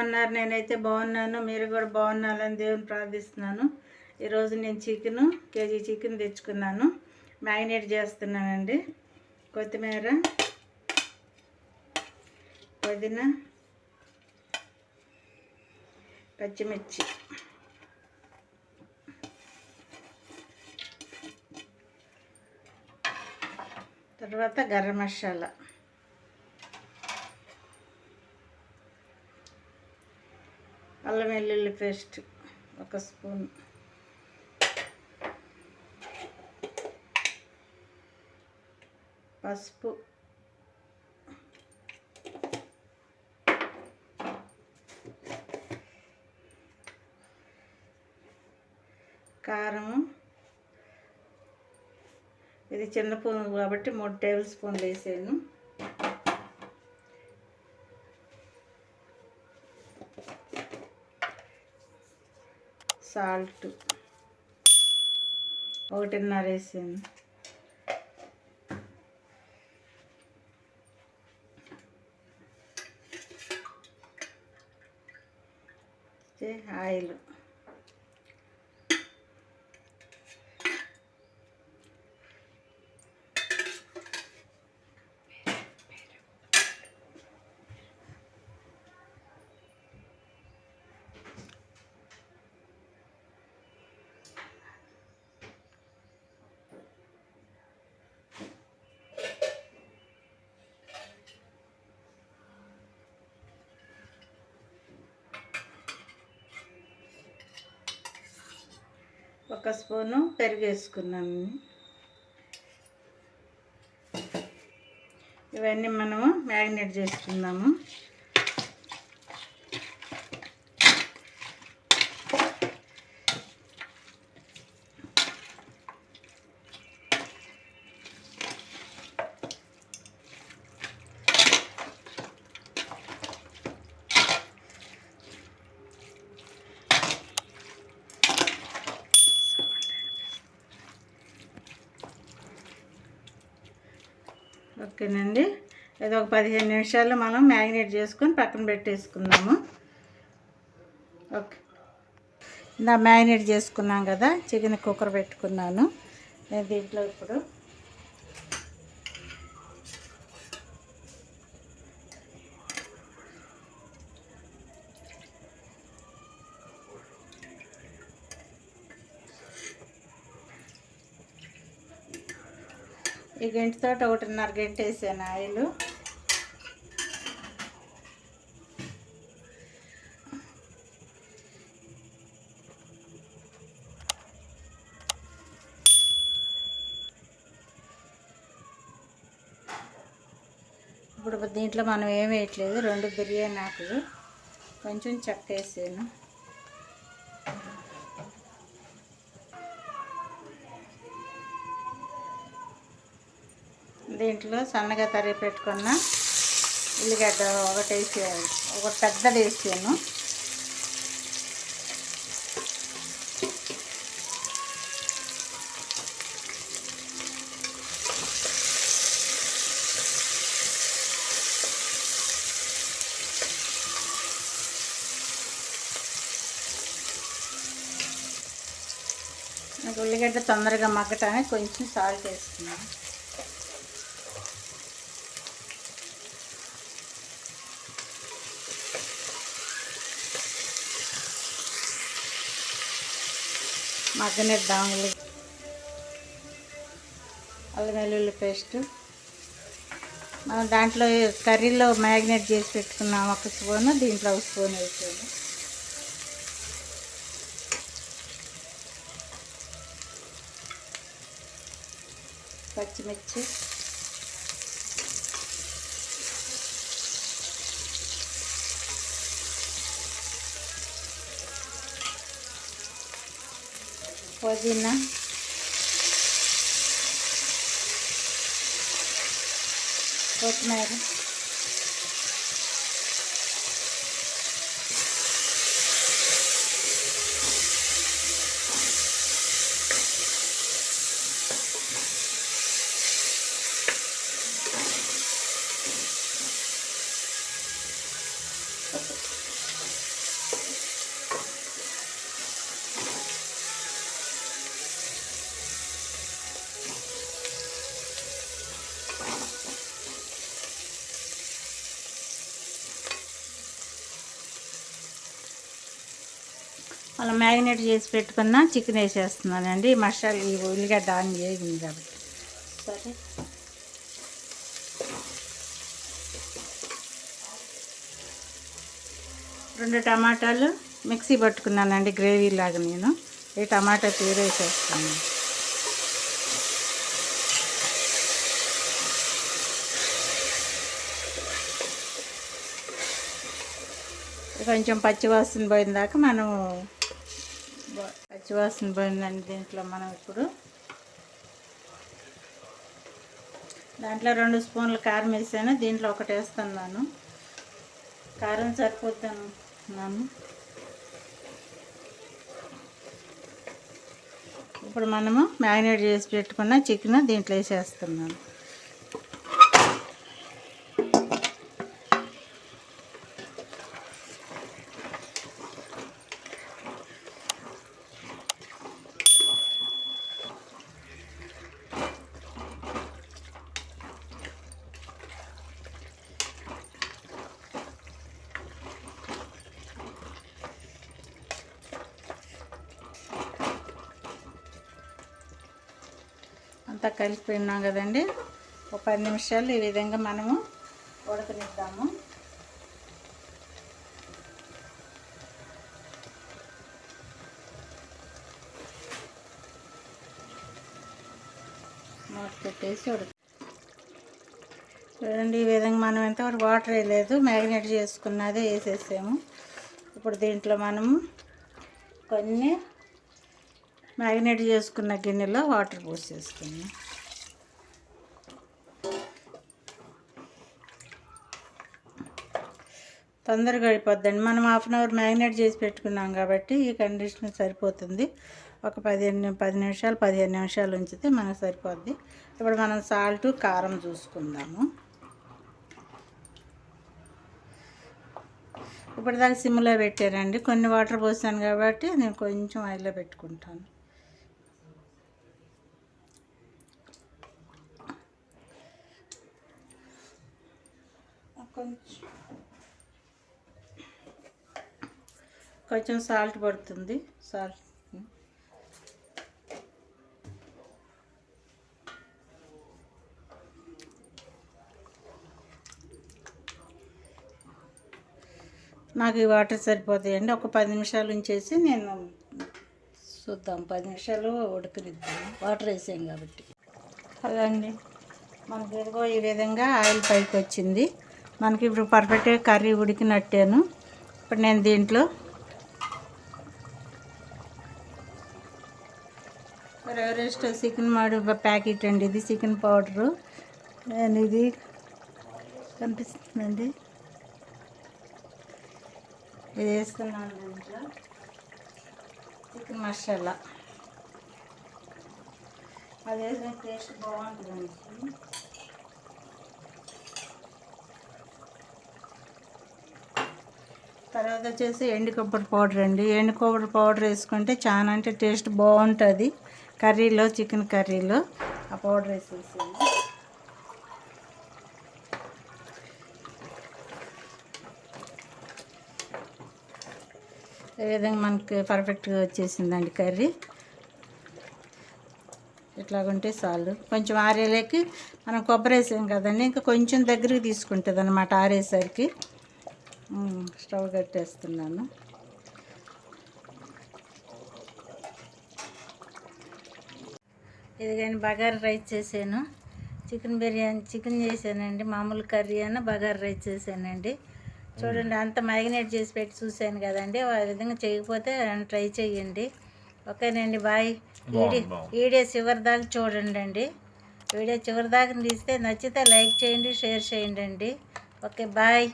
ఉన్నారు నేనైతే బాగున్నాను. మీరు కూడా బాగున్నారని దేవుని ప్రార్థిస్తున్నాను. ఈరోజు నేను చికెను కేజీ చికెన్ తెచ్చుకున్నాను. మ్యారినేట్ చేస్తున్నానండి. కొత్తిమీర పుదీనా పచ్చిమిర్చి. తర్వాత గరం మసాలా. అల్లం వెల్లుల్లి పేస్ట్ ఒక స్పూన్. పసుపు. కారము. ఇది చిన్న పూను కాబట్టి మూడు టేబుల్ స్పూన్లు వేసాను. సాల్ట్. ఒకటిన్నర వేసాను ఆయిల్. ఒక స్పూను పెరుగు వేసుకున్నాము ఇవన్నీ మనము మ్యారినేట్ చేసుకుందాము. ఓకేనండి. ఇది ఒక పదిహేను నిమిషాలు మనం మ్యారినేట్ చేసుకొని పక్కన పెట్టేసుకుందాము. ఓకే. ఇందా మ్యారినేట్ చేసుకున్నాం కదా చికెన్ కుక్కర్ పెట్టుకున్నాను. నేను దీంట్లో ఇప్పుడు ఈ గంటితో ఒకటిన్నర గంట వేసాను ఆయిల్. ఇప్పుడు దీంట్లో మనం ఏం వేయట్లేదు రెండు బిర్యానీ ఆకులు. కొంచెం చెక్క వేసాను. దీంట్లో సన్నగా తరిగి పెట్టుకున్న ఉల్లిగడ్డ ఒకటి వేసి ఒక పెద్దది వేసాను. నాకు ఉల్లిగడ్డ తొందరగా మగ్గటానికి కొంచెం సాల్ట్ వేసుకున్నాను. మగ్గనిద్దాం అల్లం వెల్లుల్లి పేస్ట్. మనం దాంట్లో కర్రీలో మ్యాగ్నేట్ చేసి పెట్టుకున్నాం ఒక స్పూన్ దీంట్లో ఒక స్పూన్ వేసాము పచ్చిమిర్చి. పుదీనా కొత్తిమీర మనం మ్యారినేట్ చేసి పెట్టుకున్న చికెన్ వేసేస్తున్నానండి. మసాలా ఈ ఉల్లిగడ్డ ఆన్ వేగింది కాబట్టి. సరే. రెండు టమాటాలు మిక్సీ పట్టుకున్నానండి గ్రేవీ లాగా నేను. ఈ టమాటా తీరేసేస్తాను కొంచెం పచ్చివాసన పోయిన దాకా మనం పచ్చివాసన పోయిందండి దీంట్లో మనం ఇప్పుడు. దాంట్లో రెండు స్పూన్లు కారం వేసాను దీంట్లో ఒకటి వేస్తున్నాను కారం సరిపోతున్నాను. ఇప్పుడు మనము మ్యారినేట్ చేసి పెట్టుకున్న చికెన్ దీంట్లో వేసేస్తున్నాను. అంతా కలిపినాం కదండి. ఒక పది నిమిషాలు ఈ విధంగా మనము ఉడకనిద్దాము. మూత పెట్టేసి ఉడక చూడండి ఈ విధంగా మనం ఎంతవరకు వాటర్ వేయలేదు. మ్యారినేట్ చేసుకున్నదే వేసేసాము. ఇప్పుడు దీంట్లో మనము కొన్ని మ్యారినేట్ చేసుకున్న గిన్నెలో వాటర్ పోసేసుకున్నాం. తొందరగా అయిపోద్దండి. మనం హాఫ్ అన్ అవర్ మ్యారినేట్ చేసి పెట్టుకున్నాం కాబట్టి ఈ కండిషన్ సరిపోతుంది. ఒక పదిహేను పది నిమిషాలు పదిహేను నిమిషాలు ఉంచితే మనకు సరిపోద్ది. ఇప్పుడు మనం సాల్ట్ కారం చూసుకుందాము. ఇప్పటిదాకా సిమ్లో పెట్టారండి కొన్ని వాటర్ పోసాను కాబట్టి నేను కొంచెం ఆయిల్లో పెట్టుకుంటాను. కొంచెం కొంచెం సాల్ట్ పడుతుంది. సాల్ట్. నాకు ఈ వాటర్ సరిపోతాయండి. ఒక పది నిమిషాలు ఉంచేసి నేను చూద్దాం. పది నిమిషాలు ఉడకనిద్దాం. వాటర్ వేసాం కాబట్టి. అదండి. మనకి ఇదిగో ఈ విధంగా ఆయిల్ పైకి వచ్చింది. మనకి ఇప్పుడు పర్ఫెక్ట్గా కర్రీ ఉడికినట్టాను. ఇప్పుడు నేను దీంట్లో ఎవరెస్ట్ చికెన్ మాడు ప్యాకెట్ అండి. ఇది చికెన్ పౌడరు నేను ఇది కనిపిస్తుందండి. ఇది వేస్తున్నాను దీంట్లో. చికెన్ మసాలా. అది వేసిన టేస్ట్ బాగుంటుందండి తర్వాత వచ్చేసి ఎండు కొబ్బరి పౌడర్ అండి. ఎండు కొబ్బరి పౌడర్ వేసుకుంటే చాలా అంటే టేస్ట్ బాగుంటుంది. కర్రీలో చికెన్ కర్రీలో ఆ పౌడర్ వేసేసాను ఈ విధంగా మనకి పర్ఫెక్ట్గా వచ్చేసిందండి కర్రీ. ఇట్లాగుంటే చాలు. కొంచెం ఆరేలేకి మనం కొబ్బరి వేసాం కదండి ఇంకా కొంచెం దగ్గరికి తీసుకుంటుంది అనమాట ఆరేసరికి. స్టవ్ కట్టేస్తున్నాను. ఇది కానీ బగారా రైస్ చేశాను. చికెన్ బిర్యానీ చికెన్ చేశానండి. మామూలు కర్రీ అన్న బగారా రైస్ చేశానండి. చూడండి అంత మ్యారినేట్ చేసి పెట్టి చూశాను కదండి. ఆ విధంగా చేయకపోతే ట్రై చేయండి. ఓకేనండి బాయ్. వీడియో వీడియో చివరి దాకా చూడండి అండి వీడియో చివరి దాకా తీస్తే నచ్చితే లైక్ చేయండి షేర్ చేయండి అండి ఓకే బాయ్.